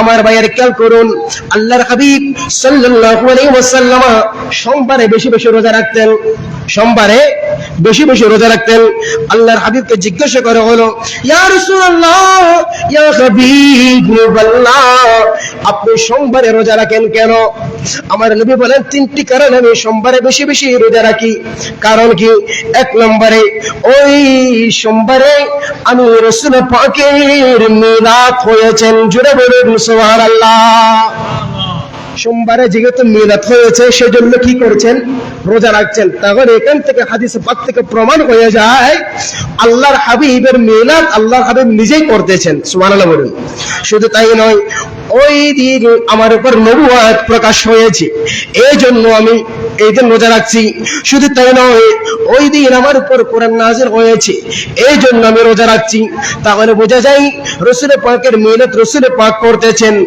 আমার ভাইয়ের খেয়াল করুন, আল্লাহর হাবিব সাল্লাল্লাহু আলাইহি ওয়াসাল্লাম সোমবারে বেশি বেশি রোজা রাখতেন। সোমবারে বেশি বেশি রোজা রাখতেন। আল্লাহর হাবিবকে জিজ্ঞাসা করে হলো, ইয়া রাসূলুল্লাহ, ইয়া হাবিবাল্লাহ আপনি সোমবারে রোজা রাখেন কেন? আমার নবী বলেন, তিনটি কারণ আমি সোমবারে বেশি বেশি রোজা রাখি। কারণ কি? এক নম্বরে, ওই সোমবারে আমি রসুল পাকের মিলাদ হয়েছেন। জুড়ে বলুন, সুবহানাল্লাহ। সোমবারে যেহেতু মিলাদ হয়েছে, সেজন্য কি করছেন? রোজা রাখছেন। তাহলে এখান থেকে হাদিস পাক থেকে প্রমাণ হয়ে যায়, আল্লাহর হাবিবের মিলাদ আল্লাহর হাবিব নিজেই করতেছেন। সুবহানাল্লাহ বলুন। শুধু তাই নয়, ওই দিন আমার উপর নবুয়াত প্রকাশ হয়েছে। এই জন্য আমি এই দিন রোজা রাখছি। শুধু তাই নয়, ওই দিন আমার উপর কোরআন নাজির হয়েছে। এই জন্য আমি রোজা রাখছি। তাহলে বোঝা যায়, রসুলের পাকের মিলাদ রসুলের পাক করতেছেন।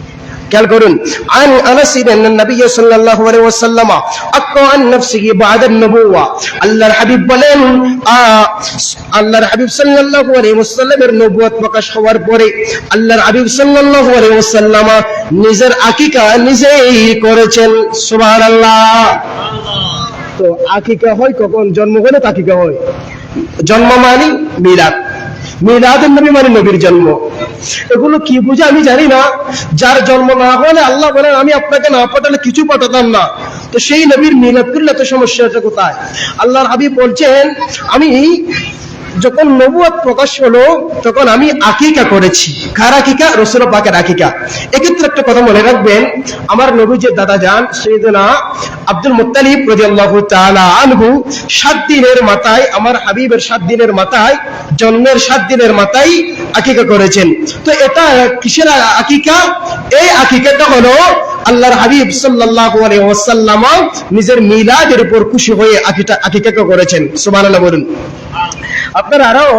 খেয়াল করুন। আন আনাস ইবনে নবী সাল্লাল্লাহু আলাইহি ওয়াসাল্লাম, আক্কা আন নাফসিহি বা'দা নবুওয়া। আল্লাহর হাবিব বলেন আল্লাহর হাবিব সাল্লাল্লাহু আলাইহি ওয়াসাল্লামের নবুয়ত প্রকাশ হওয়ার পরে আল্লাহর হাবিব সাল্লাল্লাহু আলাইহি ওয়াসাল্লাম নিজের আকিকা নিজেই করেছেন। সুবহানাল্লাহ। তো আকিকা হয় কখন? জন্ম হলে তাকিকা হয়। জন্ম মানে মিলাদ। মিলাদুন নবী মানে নবীর জন্ম। এগুলো কি বুঝে আমি জানি না। যার জন্ম না হলে আল্লাহ বলেন, আমি আপনাকে না পাঠালে কিছু পাঠাতাম না। তো সেই নবীর মিলাদ করলে এত সমস্যাটা কোথায়? আল্লাহর হাবি বলছেন, আমি যখন নবুয়াত প্রকাশ হলো, তখন আমি আকিকা করেছি। কার আকিকা? রসুল পাকের আকিকা। এক্ষেত্রে একটা কথা মনে রাখবেন, আমার নবীজের দাদা যান, সৈয়দনা আব্দুল মুত্তালিব রাদিয়াল্লাহু তাআলা আনহু, সাত দিনের মাথায়, আমার হাবিবের সাত দিনের মাথায়, জন্মের সাত দিনের মাথায় আকিকা করেছেন। তো এটা কিসের আকিকা? এই আকিকাটা হলো আল্লাহর হাবিব সাল্লাল্লাহু আলাইহি ওয়াসাল্লাম নিজের মিলাদের উপর খুশি হয়ে আকিটা আকিকা করেছেন। সুবহানাল্লাহ বলুন। আপনারা আরও